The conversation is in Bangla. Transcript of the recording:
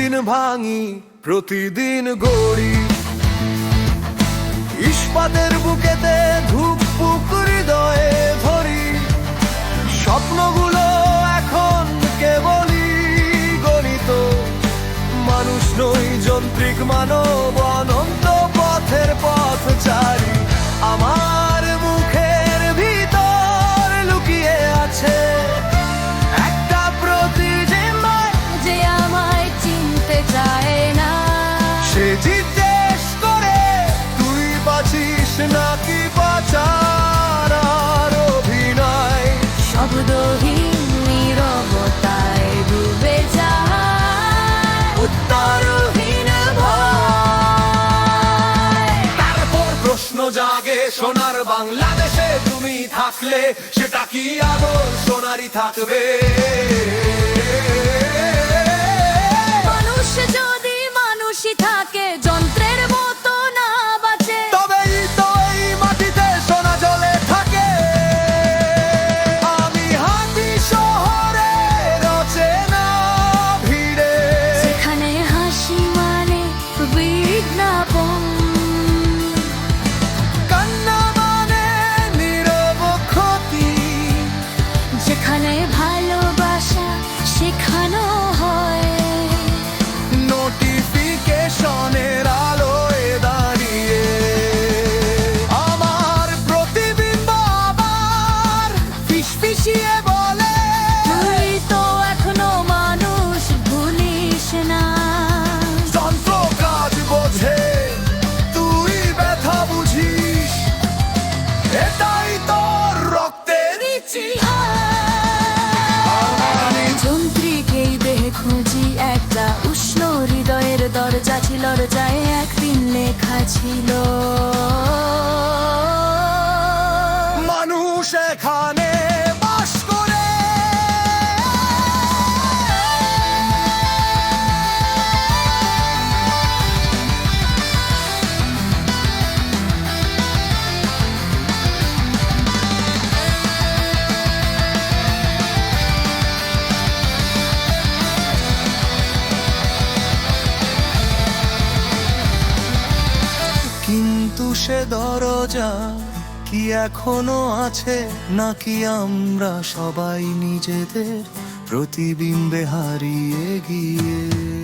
প্রতিদিন ভাঙি, প্রতিদিন গড়ি। ইস্পাতের বুকেতে ধূপ পুকুরি দয়ে ধরি। স্বপ্নগুলো এখন কেবলই গণিত। মানুষ নই যন্ত্রিক মানব লাগে সোনার বাংলাদেশে তুমি থাকলে সেটা কি আবার সোনারই থাকবে? Chilo. সে দরজা কি এখনও আছে নাকি আমরা সবাই নিজেদের প্রতিবিম্বে হারিয়ে গিয়ে?